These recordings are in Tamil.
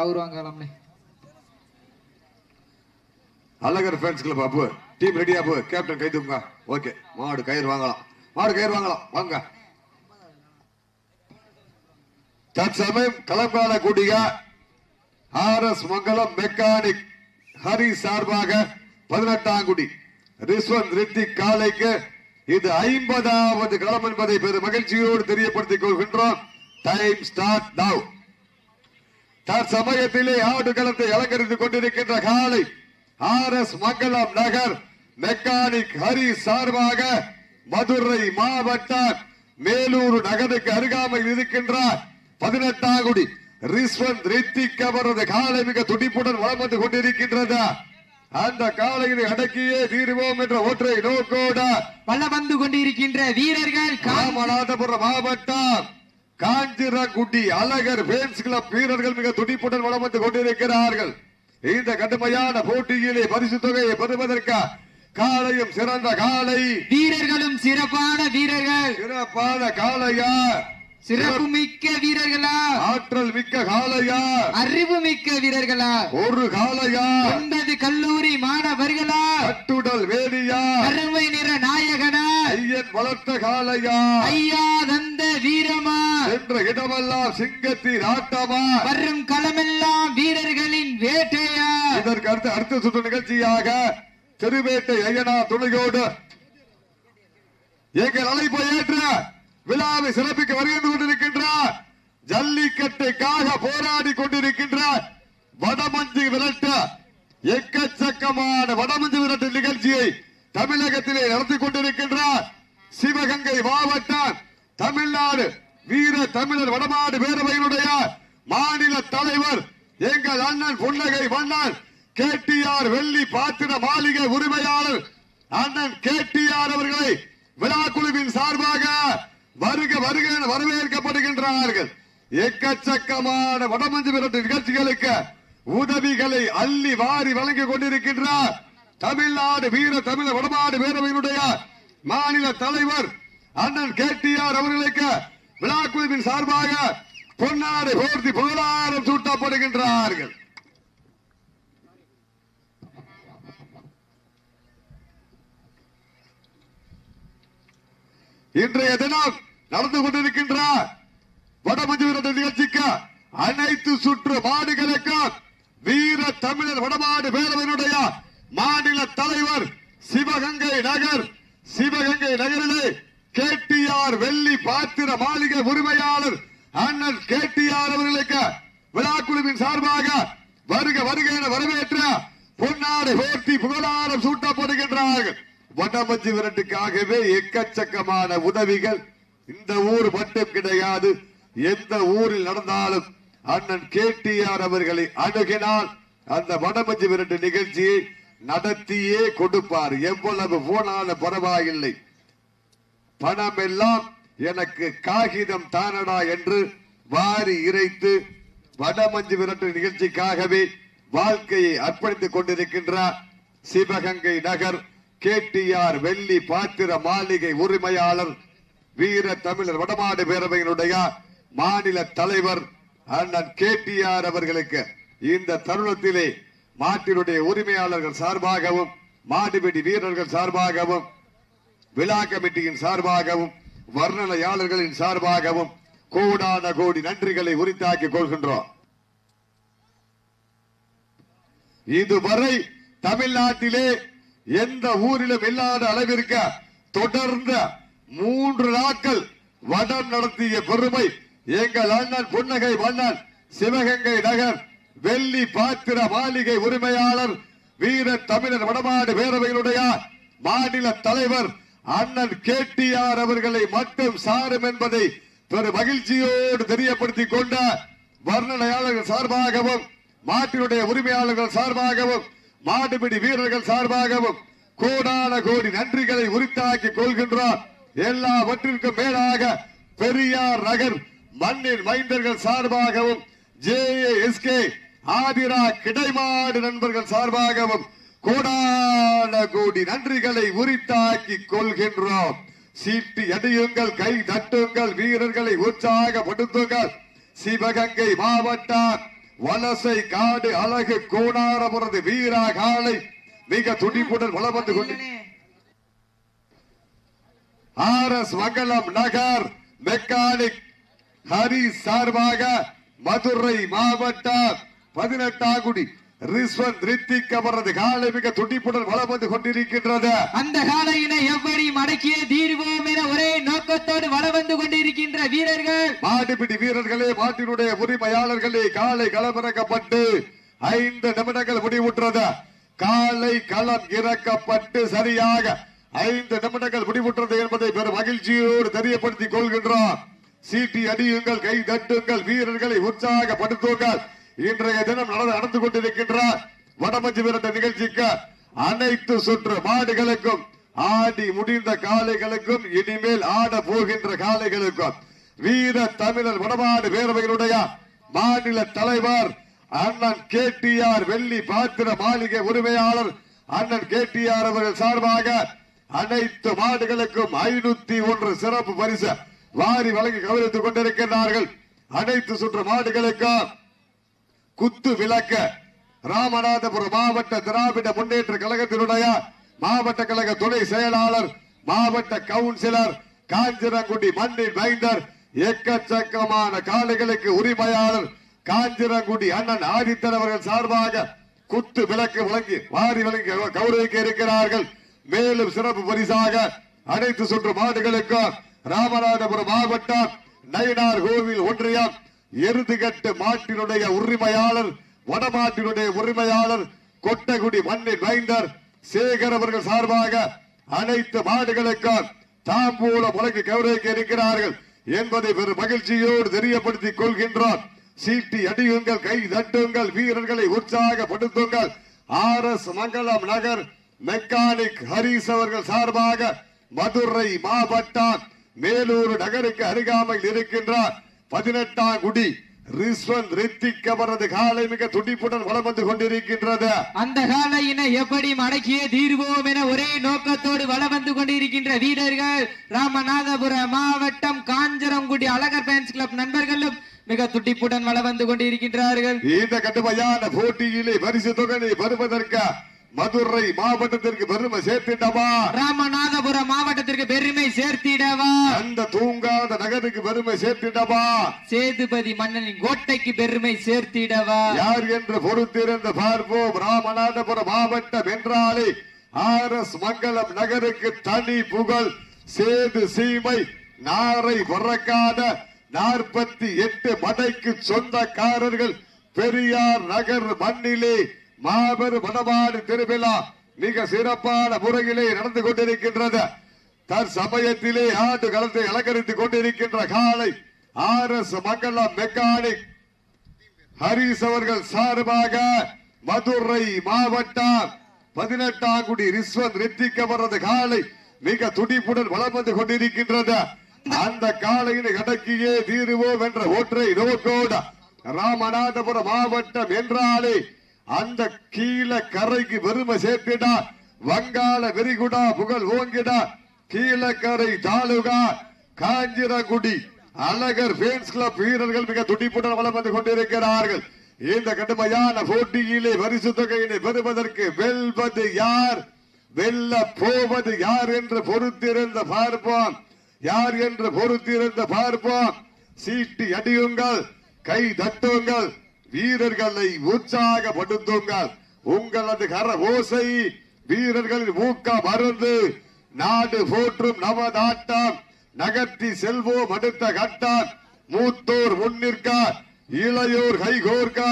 கௌரவங்காலம்னே Alagar fans club Appu team ரெடியா போ. கேப்டன் கை தூங்க ஓகே மாடு கயிறு வாங்கலாம். மாடு கயிறு வாங்கலாம். வாங்க. தற்சமயம் களங்கால கூடிய R S Mangalam mechanic Hari சார்பாக பதினெட்டாம் குடி. ரிஸ்வந்த் ரித்திக் காலைக்கு இது ஐம்பதாவது களம் என்பதை பெரும் மகிழ்ச்சியோடு தெரியப்படுத்திக் கொள்கின்றோம். டைம் ஸ்டார்ட் நவ் தற்சமயத்திலே ஆடு களத்தை அலங்கரித்துக் கொண்டிருக்கின்ற காலை R S Mangalam Nagar mechanic Hari சார்பாக மதுரை மாவட்டம் மேலூர் நகருக்கு அருகாமையில் இருக்கின்ற பதினெட்டாம் குடி ரிஸ்வந்த் ரித்திக் அவரது காலை மிக துடிப்புடன் வளம் வந்து கொண்டிருக்கின்றது. அந்த காலையை அடக்கியே தீருவோம் என்ற ஒற்றை நோக்கோட வல்ல வந்து கொண்டிருக்கின்ற வீரர்கள் கா- ராமநாதபுரம் மாவட்டம் காஞ்சிரங்குடி அழகர் பேன்ஸ் கிளப் வீரர்கள் மிக துடிப்புடன் வளம் வந்து கொண்டிருக்கிறார்கள். இந்த கடுமையான போட்டியிலே பரிசு தொகையை பெறுவதற்கு காலையும் சிறந்த காலை. வீரர்களும் சிறப்பான வீரர்கள். சிறப்பான காளையா? சிறப்பு மிக்க வீரர்களா? ஆற்றல் மிக்க காளையா? அறிவு மிக்க வீரர்களா? ஒரு காளையா? ஒன்பது கல்லூரி மாணவர்களா? கட்டுடல் வேலியா? கருமை நிற நாயகனா? ஐயன் வளர்த்த காளையா? ஐயா தந்த வீரமா? என்ற இடமெல்லாம் சிங்கத்தின் ஆட்டமா? வரும் களமெல்லாம் வீரர்களின் வேட்டையா? இதற்கு அடுத்த அடுத்த சுற்று நிகழ்ச்சியாக திருவேட்டை ஐயனா துணையோடு. எங்கள் அழைப்பை ஏற்ற விழாவை சிறப்பிக்க வருகின்ற கொண்டிருக்கின்றார். ஜல்லிக்கட்டுக்காக போராடி கொண்டிருக்கின்றார். வடமஞ்சு விரட்டு எக்கச்சக்கமான வடமஞ்சு விரட்டு நிகழ்ச்சியை தமிழகத்திலே நடத்தி கொண்டிருக்கின்றார். சிவகங்கை மாவட்டம் தமிழ்நாடு வீர தமிழர் வடமாடு பேரவையினுடைய மாநில தலைவர் எங்கள் அண்ணன் புன்னகை மன்னன் கேடிஆர் வெள்ளி பாத்திர மாளிகை உரிமையாளர் அண்ணன் கேடிஆர் அவர்களை விழா குழுவின் சார்பாக வருக வருக வரவேற்கப்படுகின்றார்கள். எக்கச்சக்கமான வடமஞ்சு விரட்டு நிகழ்ச்சிகளுக்கு உதவிகளை அள்ளி வாரி வழங்கிக் கொண்டிருக்கின்றார். தமிழ்நாடு வீர தமிழர் வடமாடு பேரவையினுடைய மாநில தலைவர் அண்ணன் கேடிஆர் அவர்களுக்கு விழா குழுவின் சார்பாக பொன்னாடு போர்த்தி புகழாரம் சூட்டப்படுகின்றார்கள். இன்றைய தினம் நடந்து கொண்டிருக்கின்ற வடமஞ்சு வீரர்கள் நிகழ்ச்சிக்கு அனைத்து சுற்று மாடுகளுக்கும் வீர தமிழர் வடமாடு பேரவையினுடைய மாநில தலைவர் சிவகங்கை நகர் சிவகங்கை நகரிலே கேடிஆர் வெள்ளி பாத்திர மாளிகை உரிமையாளர் அண்ணன் கேடிஆர் அவர்களுக்கு விழாக்குழுவின் சார்பாக வருக வருக என வரவேற்ற பொன்னாடு போர்த்தி புகழாரம் சூட்டப்படுகின்றார்கள். வடமஞ்சு விரட்டுக்காகவே எக்கச்சக்கமான உதவிகள். இந்த ஊர் மட்டும் கிடையாது. எந்த ஊரில் நடந்தாலும் அண்ணன் கேடிஆர் அவர்களை அணுகினால் அந்த வடமஞ்சு விரட்டு நிகழ்ச்சியை நடத்தியே கொடுப்பார். எவ்வளவு போனாலும் பரவாயில்லை. பணம் எல்லாம் எனக்கு காகிதம் தானடா என்று வாரி இறைத்து வடமஞ்சு விரட்டு நிகழ்ச்சிக்காகவே வாழ்க்கையை அர்ப்பணித்துக் கொண்டிருக்கின்றார் சிவகங்கை நகர் கேடிஆர் வெள்ளி பாத்திர மாளிகை உரிமையாளர் வீர தமிழர் வடமாடு பேரவையினுடைய மாநில தலைவர் அண்ணன் கேடிஆர் அவர்களுக்கு இந்த தருணத்திலே மாட்டினுடைய உரிமையாளர்கள் சார்பாகவும் மாடுபிடி வீரர்கள் சார்பாகவும் விழா கமிட்டியின் சார்பாகவும் வர்ணனையாளர்களின் சார்பாகவும் கோடான கோடி நன்றிகளை உரித்தாக்கிக் கொள்கின்றோம். இதுவரை தமிழ்நாட்டிலே எந்த ஊரிலும் இல்லாத அளவிற்கு தொடர்ந்த மூன்று நாட்கள் வடம் நடத்திய பெருமை. எங்கள் அண்ணன் புன்னகை மன்னன் சிவகங்கை நகர் வெள்ளி பாத்திர மாளிகை உரிமையாளர் வீர தமிழர் வடமாடு பேரவையினுடைய மாநில தலைவர் அண்ணன் கேடிஆர் அவர்களை மட்டும் சாரும் என்பதை பெரு மகிழ்ச்சியோடு தெரியப்படுத்திக் கொண்ட வர்ணனையாளர்கள் சார்பாகவும் மாட்டினுடைய உரிமையாளர்கள் சார்பாகவும் மாடுபிடி வீரர்கள் சார்பாகவும் கோடான கோடி நன்றிகளை உரித்தாக்கி கொள்கின்றோம். எல்லாவற்றிற்கும் மேலாக பெரியார் நகர் மண்ணின் மைந்தர்கள் சார்பாகவும் ஜேஎஸ்கே ஆதிரா கிடைமாடு நண்பர்கள் சார்பாகவும் கோடான கோடி நன்றிகளை உரித்தாக்கி கொள்கின்றோம். சீட்டு அடியுங்கள் கை தட்டுங்கள் வீரர்களை உற்சாகப்படுத்துங்கள். சிவகங்கை மாவட்டம் வலசை காடு அழகு கோணாரபுரது வீரா காலை மிக துடிப்புடன் வளம் வந்து கொண்டு ஆர் எஸ் மங்கலம் நகர் மெக்கானிக் ஹரி சார்பாக மதுரை மாவட்டம் பதினெட்டாங்குடி ரிஸ்வன் ரித்திக் அவரது காலை மிக துடிப்புடன் வளம் வந்து கொண்டிருக்கின்றது. அந்த காலையினை எப்படி மடக்கிய தீர்வோம் என ஒரே நோக்கத்தோடு வளம் வந்து கொண்டிருக்கின்ற வீரர்கள். மாடுபிடி வீரர்களே மாட்டினுடைய உரிமையாளர்களே காலை களமிறக்கப்பட்டு ஐந்து நிமிடங்கள் முடிவுற்றது. காலை களம் இறக்கப்பட்டு சரியாக ஐந்து நிமிடங்கள் முடிவுற்றது என்பதை பெரும் மகிழ்ச்சியோடு தெரியப்படுத்திக் கொள்கின்றோம். சீட்டி அடியுங்கள் கை தட்டுங்கள் வீரர்களை உற்சாகப்படுத்துங்கள். இன்றைய தினம் நடந்து நடந்து கொண்டிருக்கின்றார் வடமஞ்சு விரட்ட நிகழ்ச்சிக்கு அனைத்து சுற்று மாடுகளுக்கும் ஆடி முடிந்த காளைகளுக்கும் இனிமேல் ஆட போகின்ற காளைகளுக்கும் வீர தமிழர் வடமாடு பேரவையினுடைய மாநில தலைவர் அண்ணன் கேடிஆர் வெள்ளி பாத்திர மாளிகை உரிமையாளர் அண்ணன் கேடிஆர் அவர்கள் சார்பாக அனைத்து மாடுகளுக்கும் ஐநூத்தி ஒன்று சிறப்பு பரிசு வாரி வழங்கி கவனித்துக் கொண்டிருக்கின்றார்கள். அனைத்து சுற்று மாடுகளுக்கும் குத்து விளக்க. ராமநாதபுரம் மாவட்ட திராவிட முன்னேற்ற கழகத்தினுடைய மாவட்ட கழக துணை செயலாளர் மாவட்ட கவுன்சிலர் காஞ்சிரங்குடி மண்ணின் மைந்தர் எக்கச்சக்கமான காலைகளுக்கு உரிமையாளர் காஞ்சிரங்குடி அண்ணன் ஆதித்தன் அவர்கள் சார்பாக குத்து விளக்கு வழங்கி வாரி வழங்கி கௌரவிக்க இருக்கிறார்கள். மேலும் சிறப்பு பரிசாக அனைத்து சுற்று மாடுகளுக்கும் ராமநாதபுரம் மாவட்டம் நயினார் கோவில் ஒன்றியம் எருதுகட்டு மாட்டினுடைய உரிமையாளர் வடமாட்டினுடைய உரிமையாளர் கொட்டகுடி மண்ணின் மைந்தர் சேகர் அவர்கள் சார்பாக அனைத்து மாடுகளுக்கும் தாம்பூலம் வழங்கி கௌரவிக்க இருக்கிறார்கள் என்பதை பெரும் மகிழ்ச்சியோடு தெரியப்படுத்திக் கொள்கின்றோம் சீட்டி அடியுங்கள் கை தட்டுங்கள் வீரர்களை உற்சாகப்படுத்துங்கள். ஆர் எஸ் மங்கலம் நகர் மெக்கானிக் ஹரிஸ் அவர்கள் சார்பாக மதுரை மாவட்டம் மேலூர் நகருக்கு அருகாமையில் இருக்கின்றார். பதினெட்டாம் குடி ரிஸ்வன் ரித்திக் அவரது காலை மிக துடிப்புடன் வளம் வந்து கொண்டிருக்கின்றது. அந்த காலையினை எப்படி மடக்கிய தீர்வோம் என ஒரே நோக்கத்தோடு வளம் வந்து கொண்டிருக்கின்ற வீரர்கள் ராமநாதபுரம் மாவட்டம் காஞ்சரங்குடி அழகர் ஃபேன்ஸ் கிளப் நண்பர்களும் மிக துடிப்புடன் வளம் வந்து கொண்டிருக்கின்றார்கள். இந்த கடுமையான போட்டியிலே பரிசு தொகை வருவதற்கு மதுரை மாவட்டத்திற்கு பெருமை சேர்த்திட்டவா ராமநாதபுரம் மாவட்டத்திற்கு பெருமை சேர்த்திடவா? அந்த தூங்காத நகருக்கு பெருமை சேர்த்திட்டவா சேதுபதி மன்னனின் கோட்டைக்கு பெருமை சேர்த்திடவா? யார் என்று பொறுத்திருந்து பார்ப்போம். ராமநாதபுரம் மாவட்டம் என்றாலே ஆர் எஸ் மங்கலம் நகருக்கு தனி புகழ். சேது சீமை நாரை பறக்காத நாற்பத்தி எட்டு மடைக்கு சொந்தக்காரர்கள் பெரியார் நகர் மண்ணிலே மாபெரும் வடமாடு திருவிழா மிக சிறப்பான முறையிலே நடந்து கொண்டிருக்கின்றது. தற்சமயத்திலே ஆண்டு களத்தை அலங்கரித்துக் கொண்டிருக்கின்ற காலை R S Mangalam mechanic Haris அவர்கள் சார்பாக மதுரை மாவட்டம் பதினெட்டாம் குடி ரிஸ்வன் ரித்திக் அவரது காலை மிக துடிப்புடன் வளம் வந்து கொண்டிருக்கின்றது. அந்த காலையினை கடக்கியே தீருவோம் என்ற ஒற்றை நோக்கோடு ராமநாதபுரம் மாவட்டம் என்றாலே அந்த கீழே கரைக்கு பெருமை சேர்த்திடா. வங்காள வெறிகுடா புகழ் ஓங்கிடா. கீழக்கரை தாலுகா காஞ்சிரகுடி அழகர் ஃபேன்ஸ் கிளப் வீரர்கள் மிக துடிப்புடன் வளம் வந்து கொண்டிருக்கிறார்கள். இந்த கடுமையான போட்டியிலே பரிசு தொகையினை பெறுவதற்கு வெல்வது யார்? வெல்ல போவது யார் என்று பொறுத்திருந்த பார்ப்போம். யார் என்று பொறுத்திருந்த பார்ப்போம். சீட்டி அடியுங்கள் கை தட்டுங்கள் வீரர்களை உற்சாகப்படுத்துங்கள். உங்களது கர ஓசை வீரர்களின் ஊக்க மருந்து. நாடு போற்றும் நமதாட்டம் நகர்த்தி செல்வோம் அடுத்த கட்டம். மூத்தோர் முன்னிற்க இளையோர் கைகோர்க்க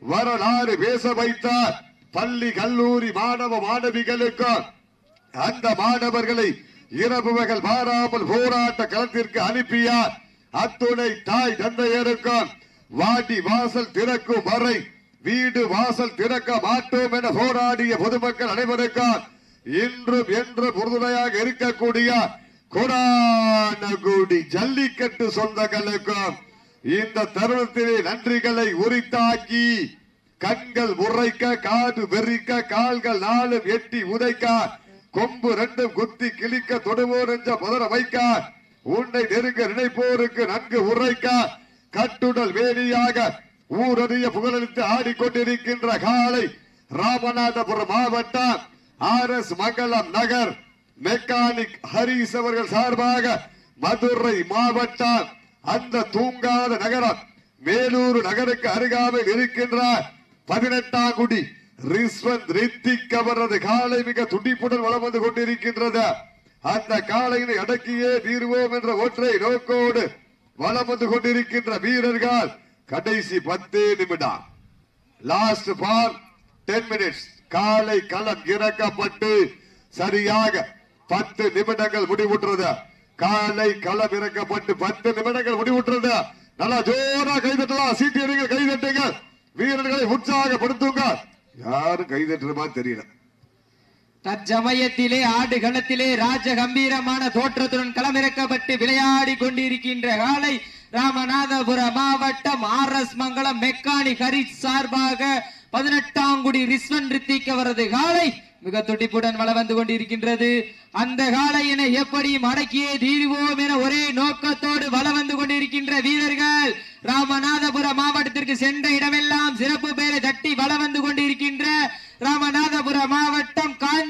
வரலாறு பேச வைத்தார். பள்ளி கல்லூரி மாணவ மாணவிகளுக்கும் அந்த மாணவர்களை இரவு பகல் மாறாமல் போராட்ட களத்திற்கு அனுப்பியார். அத்துணை தாய் தந்தையருக்கும் வாடி வாசல் திறக்கும் வரை வீடு வாசல் திறக்க மாட்டோம் என போராடிய பொதுமக்கள் அனைவருக்கும் இன்றும் என்றும் உறுதுணையாக இருக்கக்கூடிய கொடானகுடி ஜல்லிக்கட்டு சொந்தங்களுக்கும் இந்த தருணத்திலே நன்றிகளை உரித்தாக்கி கண்கள் உரைக்க காது வெறிக்க கால்கள் நாளும் எட்டி உதைக்க கொம்பு ரெண்டும் குத்தி கிழிக்க தொடுவோர் என்ற முதல வைக்க உன்னை நெருங்க நினைப்போருக்கு நன்கு உரைக்க கட்டுடல் வேலியாக ஊரறிய புகழளித்து ஆடிக்கொண்டிருக்கின்ற காலை ராமநாதபுரம் மாவட்டம் R S Mangalam Nagar mechanic Haris அவர்கள் சார்பாக மதுரை மாவட்டம் அந்த தூங்காத நகரம் மேலூர் நகருக்கு அருகாமையில் இருக்கின்ற பதினெட்டாம் குடி ரிஸ்வந்த் ரித்திக் அவரது காலை மிக துடிப்புடன் வளம் வந்து கொண்டிருக்கின்றது. அந்த காலையினை அடக்கியே தீர்வோம் என்ற ஒற்றை நோக்கோடு வளம் வந்து கொண்டிருக்கின்ற வீரர்கள் கடைசி பத்து நிமிடம். லாஸ்ட் பார் டென் மினிட்ஸ் காலை களம் இறக்கப்பட்டு சரியாக பத்து நிமிடங்கள் முடிவுற்றது. காலை களம் இறக்கப்பட்டு பத்து நிமிடங்கள் முடிவுற்றது. நல்லா ஜோரா கைதட்டலாம். சீட்டியர்கள் கைதட்டுங்கள். வீரர்களை உற்சாகப்படுத்துங்க யாரும் கைதட்டுற மாதிரி தெரியல. தற்சமயத்திலே ஆடு களத்திலே ராஜ கம்பீரமான தோற்றத்துடன் களமிறக்கப்பட்டு விளையாடி கொண்டிருக்கின்ற காலை ராமநாதபுரம் மாவட்டம் R S Mangalam mechanic Hari சார்பாக பதினெட்டாங்குடி ரிஸ்வன் ரித்திக் அவரது காலை மிக துடிப்புடன் வள வந்து கொண்டிருக்கின்றது. அந்த காலையினை எப்படி மடக்கியே தீர்வோம் என ஒரே நோக்கத்தோடு வள வந்து கொண்டிருக்கின்ற வீரர்கள் ராமநாதபுரம் மாவட்டத்திற்கு சென்ற இடமெல்லாம் சிறப்பு பெயரை தட்டி வள வந்து கொண்டிருக்கின்ற ராமநாதபுர மாவட்டம்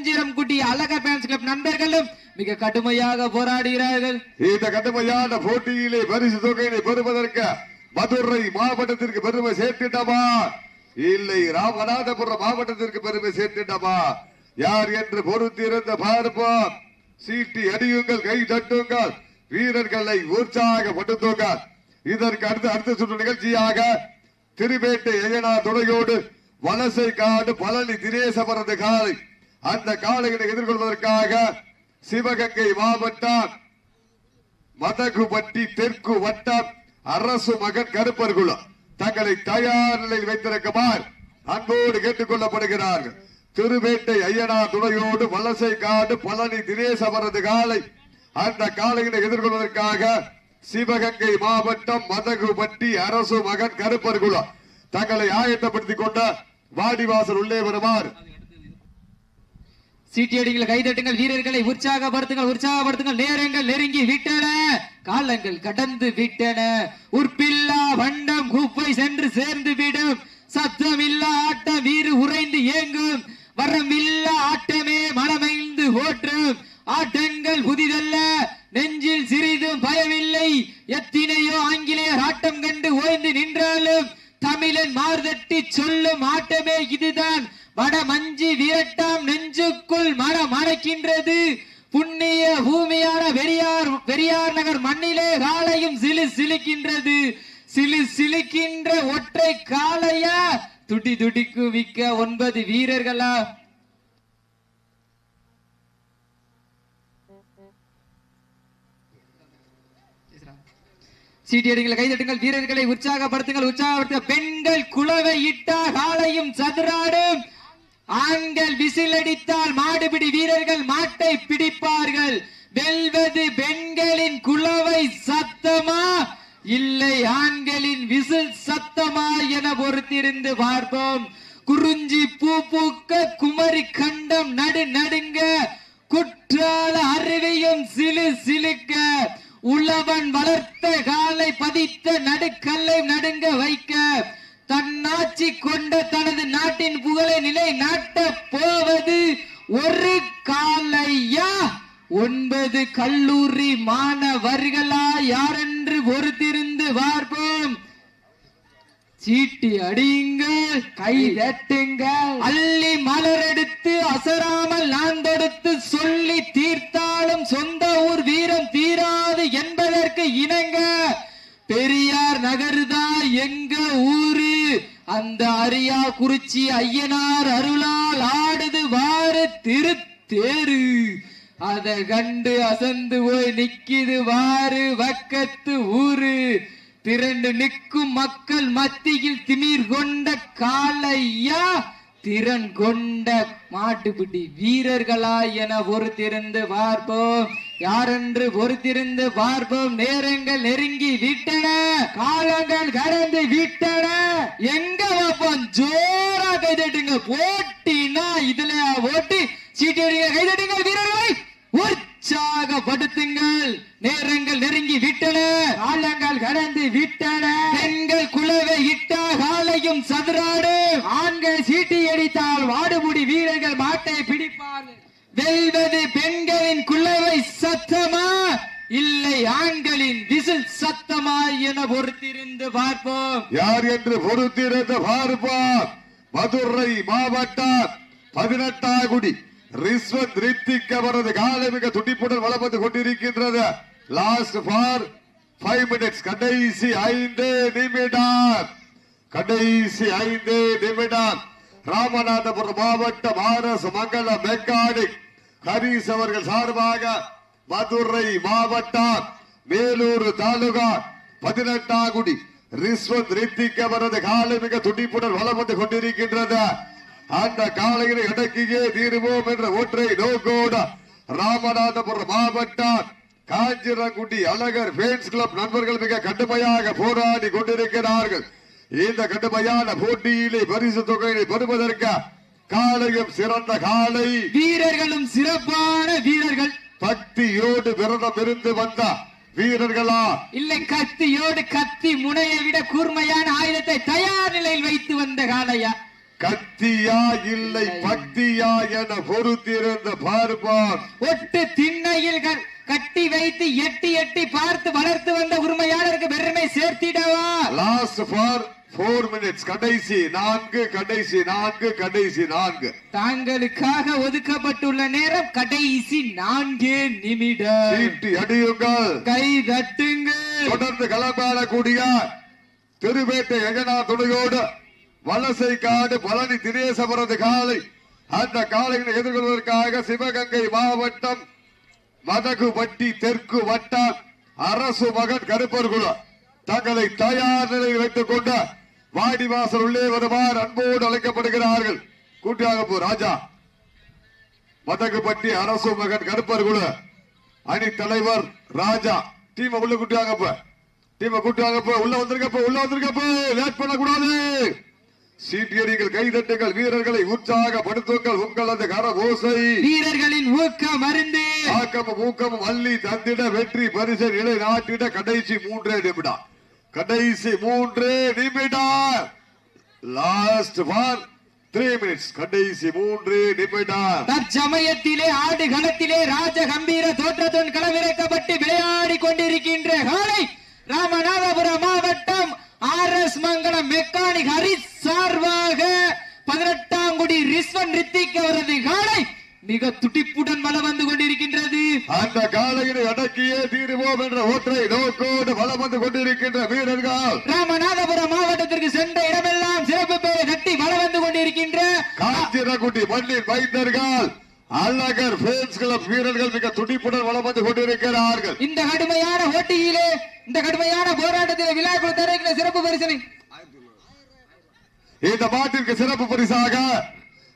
காஞ்சிரம் குட்டி அழகர் பேன்ஸ் கிளப் நண்பர்களும் மிக கடுமையாக போராடுகிறார்கள். இந்த கடுமையான போட்டியிலே பரிசு தொகையினை பெறுவதற்கு மதுரை மாவட்டத்திற்கு பெருமை சேர்த்திட்டமா இல்லை ராமநாதபுரம் மாவட்டத்திற்கு பெருமை சேர்த்திட்டமா யார் என்று பொறுத்திருந்த பார்ப்போம். சீட்டி அடியுங்கள் கை தட்டுங்கள் வீரர்களை உற்சாகப்படுத்துங்கள். இதற்கு அடுத்த அடுத்த சுற்று நிகழ்ச்சியாக திருவேட்டை ஐயனா துணையோடு வலசை காடு பழனி தினேசபரது காலை அந்த காலையினை எதிர்கொள்வதற்காக சிவகங்கை மாவட்டம் மதகுபட்டி தெற்கு வட்டம் அரசு மகன் கருப்பர் குளம் தங்களை தயார் நிலையில் வைத்திருக்குமாறு அன்போடு கேட்டுக் கொள்ளப்படுகிறார்கள் திருவேட்டை ஐயனா துணையோடு வலசை காடு பழனி தினேஷ் அவரது காலை அந்த காலையினை எதிர்கொள்வதற்காக சிவகங்கை மாவட்டம் மதகுபட்டி அரசு மகன் கருப்பர் குளம் தங்களை ஆயத்தப்படுத்திக் கொண்ட வாடிவாசல் உள்ளே வருமாறு சீட்டியடிகள் கைதட்டுங்கள் வீரர்களை உற்சாகப்படுத்துங்கள் உற்சாகப்படுத்துங்கள். நேரங்கள் நெருங்கி விட்டன. காலங்கள் கடந்து விட்டன. உற்பில்லா வண்டம் குப்பை சென்று சேர்ந்து விடும் சத்தமில்லா ஆட்டம் வீறு உறைந்து ஏங்கும் வீரர்களா சீட்டியடிகளை கைதட்டுங்கள் வீரர்களை உற்சாகப்படுத்துங்கள் உற்சாகப்படுத்த பெண்கள் குளவை இட்டால் காலையும் சதுராடும். ஆண்கள் விசில் அடித்தால் மாடுபிடி வீரர்கள் மாட்டை பிடிப்பார்கள். வெல்வது பெண்களின் குளவை சத்தமா? இல்லை ஆண்களின் விசில் சத்தமா என பொறுத்திருந்து பார்ப்போம். குறிஞ்சி பூ பூக்க குமரி கண்டம் நடு நடுங்க குற்றால அருவியும் சிலு சிலுக்க உழவன் வளர்த்த காலை பதித்த நடுக்கல்லை நடுங்க வைக்க தன்னாட்சி கொண்ட தனது நாட்டின் புகழை நிலை நாட்ட போவது ஒரு காலையா? ஒன்பது கல்லூரி மாணவர்களா? யாரென்று பொறுத்திருந்து பார்ப்போம். சீட்டி அடியுங்கள் கை தட்டுங்கள். அள்ளி மலர் எடுத்து அசராமல் நான் தொடுத்து சொல்லி தீர்த்தாலும் சொந்த ஊர் வீரம் தீராது என்பதற்கு இணங்க. பெரியார் நகருதா எங்க ஊரு? அந்த அரியா குறிச்சி ஐயனார் அருளால் ஆடுது வாரு திருத்தேரு. அத கண்டு அசந்து போய் நிக்கிது வாரு வக்கத்து ஊரு. திரண்டு நிற்கும் மக்கள் மத்தியில் திமிர் கொண்ட காளையா? திறன் கொண்ட மாட்டுப்பிடி வீரர்களா என பொறுத்திருந்து பார்ப்போம். யாரென்று பொறுத்திருந்து பார்ப்போம். நேரங்கள் நெருங்கி விட்டன. காலங்கள் கடந்து விட்டன. எங்க வைப்போம் ஜோரா கைதட்டுங்க. போட்டினா இதுல ஓட்டி சீட்டி கைதட்டுங்க வீரர்களை. ஒரு உற்சாகப்படுத்துங்கள் நேரங்கள் நெருங்கி விட்டன. காலங்கள் கடந்து விட்டன. பெண்கள் குலவை இட்டா காலையும் சதுராடு. ஆண்கள் சீட்டி அடித்தால் வாடுமுடி வீரர்கள் மாட்டை பிடிப்பார்கள். வெல்வது பெண்களின் குலவை சத்தமா? இல்லை ஆண்களின் விசில் சத்தமா என பொறுத்திருந்து பார்ப்போம். யார் என்று பொறுத்திருந்த பார்ப்பார். மதுரை மாவட்டம் பதினெட்டாகுடி. ரிஸ்வத் ரித்திக் அவரது காலை மிக துடிப்புடன் வளம் வந்து கொண்டிருக்கின்றது. லாஸ்ட் ஃபார் ஃபைவ் மினிட்ஸ் கடைசி ஐந்து நிமிடம். கடைசி ஐந்து நிமிடம். ராமநாதபுரம் மாவட்டம் ஆர்எஸ் மங்கள மெக்கானிக். ஹரீஸ் அவர்கள் சார்பாக மதுரை மாவட்டம் மேலூர் தாலுகா பதினெட்டாகுடி ரிஸ்வந்த் ரித்திக் அவரது காலை மிக துடிப்புடன் வளம் வந்து கொண்டிருக்கின்றது. அந்த காலையினை அடக்கியே தீருவோம் என்ற ஒற்றை நோக்கோடு ராமநாதபுரம் மாவட்டம் காஞ்சிரங்குடி அழகர் ஃபேன்ஸ் கிளப் நண்பர்கள் மிக கடுமையாக போராடி கொண்டிருக்கிறார்கள். இந்த கடுமையான போட்டியிலே பரிசு தொகையை பெறுவதற்கு காலையும் சிறந்த காலை வீரர்களும் சிறப்பான வீரர்கள். பக்தியோடு விரதம் இருந்து வந்த வீரர்களா? இல்லை கத்தியோடு கத்தி முனையை விட கூர்மையான ஆயுதத்தை தயார் நிலையில் வைத்து வந்த காளையா? கத்தியா இல்லை பக்தியா என பொறுத்திருந்த பார்ப்பான் ஒட்டு திண்ணையில் கட்டி வைத்து எட்டி எட்டி பார்த்து வளர்த்து வந்த உரிமையாளருக்கு பெருமை சேர்த்திடவா? லாஸ்ட் ஃபார் போர் மினிட்ஸ் கடைசி நான்கு கடைசி நான்கு கடைசி நான்கு. தாங்களுக்காக ஒதுக்கப்பட்டுள்ள நேரம் கடைசி நான்கே நிமிடம் சீட்டி அடியுங்கள். கை தட்டுங்கள். தொடர்ந்து களமாடக்கூடிய திருவேட்டை எகனா துணையோடு வலசை காடு பழனி திரேசபுரது காலை. அந்த காலையினை எதிர்கொள்வதற்காக சிவகங்கை மாவட்டம் மதகுபட்டி தெற்கு வட்டம் அரசு மகன் கருப்பர்குல தங்களை தயார் நிலையில் வைத்துக் கொண்ட வாடிவாசல் உள்ளே வருமாறு அன்போடு அழைக்கப்படுகிறார்கள். கூட்டியாகப்பூ ராஜா. மதகுபட்டி அரசு மகன் கருப்பர்குல அணி தலைவர் ராஜா. டீம் உள்ள கூட்டியாங்கப்ப டீம் கூட்டியாங்கப்ப உள்ள வந்திருக்கப்ப உள்ள வந்திருக்கப்ப. லேட் பண்ணக்கூடாது. சீட்டியடிகள் கைதட்டுங்கள் வீரர்களை உற்சாகப்படுத்துங்கள் உங்களது கர ஓசை வீரர்களின் ஊக்கம் அருந்து. ஆக்கமும் ஊக்கமும் அள்ளி தந்திட வெற்றி பரிசை நிலை நாட்டிட கடைசி மூன்றே நிமிடம். கடைசி மூன்று நிமிடம். லாஸ்ட் ஃபார் த்ரீ மினிட்ஸ் கடைசி மூன்று நிமிடம். தற்சமயத்திலே ஆடு களத்திலே ராஜ கம்பீர தோற்றத்துடன் களமிறக்கப்பட்டு விளையாடி கொண்டிருக்கின்ற காலை ராமநாதபுரம் மாவட்டம் R S Mangalam mechanic Harish சார்பாக பதினெட்டாம் குடி ரிஸ்வன் ரித்திக் அவரது காலை மிக துடிப்புடன் வலம் வந்து கொண்டிருக்கின்றது. அந்த காலையினை அடக்கியே தீருவோம் என்ற ஒற்றை நோக்கோடு வலம் வந்து கொண்டிருக்கின்ற வீரர்கள். ராமநாதபுரம் மாவட்டத்திற்கு சென்ற இடமெல்லாம் சிறப்பு பெயரை கட்டி வலம் வந்து கொண்டிருக்கின்ற காஞ்சிரகுடி மண்ணின் வைத்தர்கள். அழகர் ஃபேன்ஸ் கிளப் வீரர்கள் மிக துடிப்புடன் வலம் வந்து கொண்டிருக்கிறார்கள். இந்த கடுமையான போட்டியிலே இந்த கடுமையான போராட்டத்திலே விழாக்குழு தருகிற சிறப்பு பரிசனை. இந்த மாட்டிற்கு சிறப்பு பரிசாக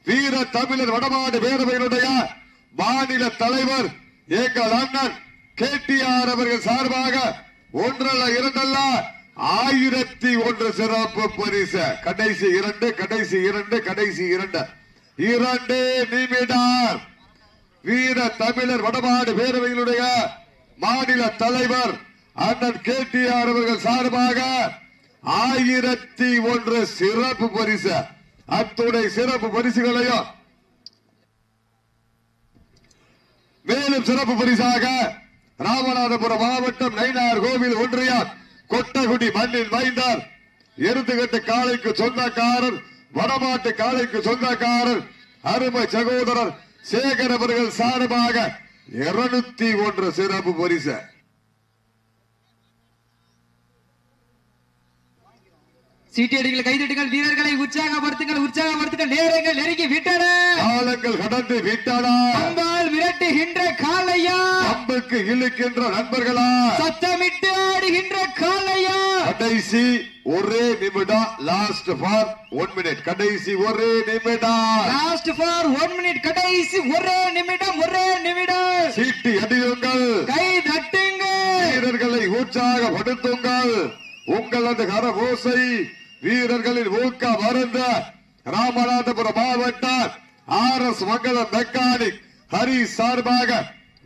வீர தமிழர் வடமாடு பேரவையினுடைய மாநில தலைவர் எங்கள் அண்ணன் கேடிஆர் அவர்கள் சார்பாக ஒன்றல்ல இரண்டல்ல ஆயிரத்தி ஒன்று சிறப்பு பரிசு. கடைசி இரண்டு கடைசி இரண்டு கடைசி இரண்டு. இரண்டு நிமிடம். வீர தமிழர் வடமாடு பேரவையினுடைய மாநில தலைவர் அண்ணன் கேடிஆர் அவர்கள் சார்பாக ஆயிரத்தி ஒன்று சிறப்பு பரிசு. அத்துடைய சிறப்பு பரிசுகளையும் மேலும் சிறப்பு பரிசாக ராமநாதபுரம் மாவட்டம் நயினார் கோவில் ஒன்றியார் கொட்டகுடி மண்ணில் வைந்தார் எருதுகட்டு காளைக்கு சொந்தக்காரர் வடமாட்டு காலைக்கு சொந்தக்காரர் அருமை சகோதரர் சேகர் அவர்கள் சார்பாக இருநூத்தி ஒன்று சிறப்பு பரிசு. சீட்டியடிகள் கைதட்டுங்கள் வீரர்களை உற்சாகப்படுத்துங்கள் உற்சாகப்படுத்துங்கள். நேரங்கள் நெருங்கி விட்டன. காலங்கள் கடந்து விட்டனா. அம்பால் விரட்டுகின்ற காளையா. அம்புக்கு இழுக்கின்ற நண்பர்களா. சத்தமிட்டு ஆடுகின்ற காளையா. கடைசி ஒரே நிமிடம் லாஸ்ட் ஃபார் ஒன் மினிட் கடைசி ஒரே நிமிடம். லாஸ்ட் ஃபார் ஒன் மினிட் கடைசி ஒரே நிமிடம் ஒரே நிமிடம். சீட்டி அடியுங்கள். கை தட்டுங்கள். வீரர்களை உற்சாகப்படுத்துங்கள். உங்களது கரபோசை வீரர்களின் ஊக்க மருந்த ராமநாதபுரம் மாவட்டம் R S Mangalam mechanic. Hari சார்பாக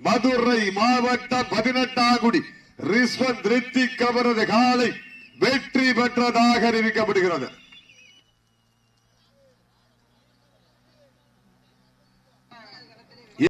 மதுரை மாவட்டம் பதினெட்டாங்குடி. ரிஸ்வந்த் ரித்திக் அவரது காலை வெற்றி பெற்றதாக அறிவிக்கப்படுகிறது.